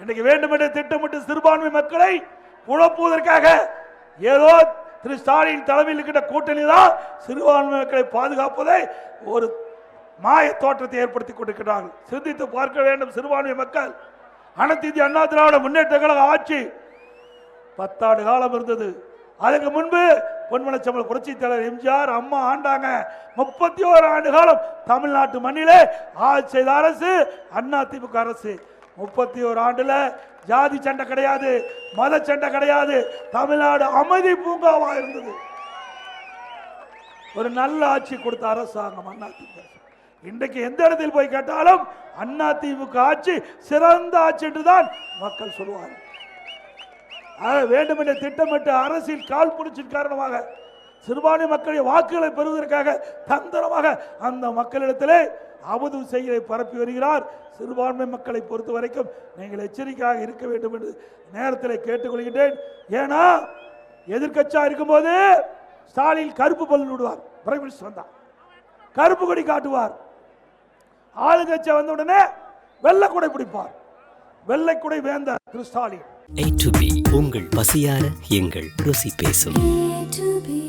இன்னைக்கு வேண்டுமென்றே திட்டமிட்டு சிறுபான்மை மக்களை குழப்புவதற்காக ஏதோ திரு ஸ்டாலின் தலைமையில் இருக்கின்ற கூட்டணி தான் சிறுபான்மை மக்களை பாதுகாப்பதை ஒரு மாய தோற்றத்தை ஏற்படுத்தி கொண்டிருக்கிறார்கள். சிந்தித்து பார்க்க வேண்டும் சிறுபான்மை மக்கள். அனைத்து இந்திய அண்ணா திராவிட முன்னேற்ற கழக ஆட்சி பத்தாண்டு காலம் இருந்தது. அதுக்கு முன்பு பொன்மனச்சம்பல் புரட்சி தலைவர் எம்ஜிஆர் அம்மா ஆண்டாங்க முப்பத்தி ஓரு ஆண்டு காலம் தமிழ்நாட்டு மண்ணிலே ஆட்சி செய்த அரசு அண்ணா அரசு. முப்பத்தி ஒரு ஆண்டுல ஜாதி சண்டை கிடையாது மத சண்டை கிடையாது. தமிழ்நாடு அமைதி பூங்காவா இருந்தது. ஒரு நல்ல ஆட்சி கொடுத்த அரசாங்கம் அண்ணா இன்றைக்கு எந்த இடத்தில் போய் கேட்டாலும் அண்ணா திமுக ஆட்சி சிறந்த ஆட்சி என்று தான் மக்கள் சொல்லுவார்கள் வேண்டுமென்ற திட்டமிட்டு அரசியல் கால் பிடிச்சின் காரணமாக சிறுபான்மை மக்களுடைய வாக்குகளை பெறுவதற்காக தந்திரமாக அந்த மக்களிடத்திலே அவதூறு செய்தியை பரப்பி வருகிறார். சிறுபான்மை மக்களை பொறுத்த வரைக்கும் நீங்கள் எச்சரிக்கையாக இருக்க வேண்டும் என்று நேரத்தில் கேட்டுக்கொள்கின்றேன். ஏன்னா எதிர்க்கட்சியா இருக்கும்போது ஸ்டாலின் கருப்பு பல்லு விடுவார். பிரைம் மினிஸ்டர் வந்தார் கருப்பு கொடி காட்டுவார். ஆளுங்கட்சி வந்த உடனே வெள்ளை குடை பிடிப்பார். வெள்ளை குடை வேந்த திரு ஸ்டாலின். உங்கள் பசியார எங்கள் ருசி பேசும். A to B.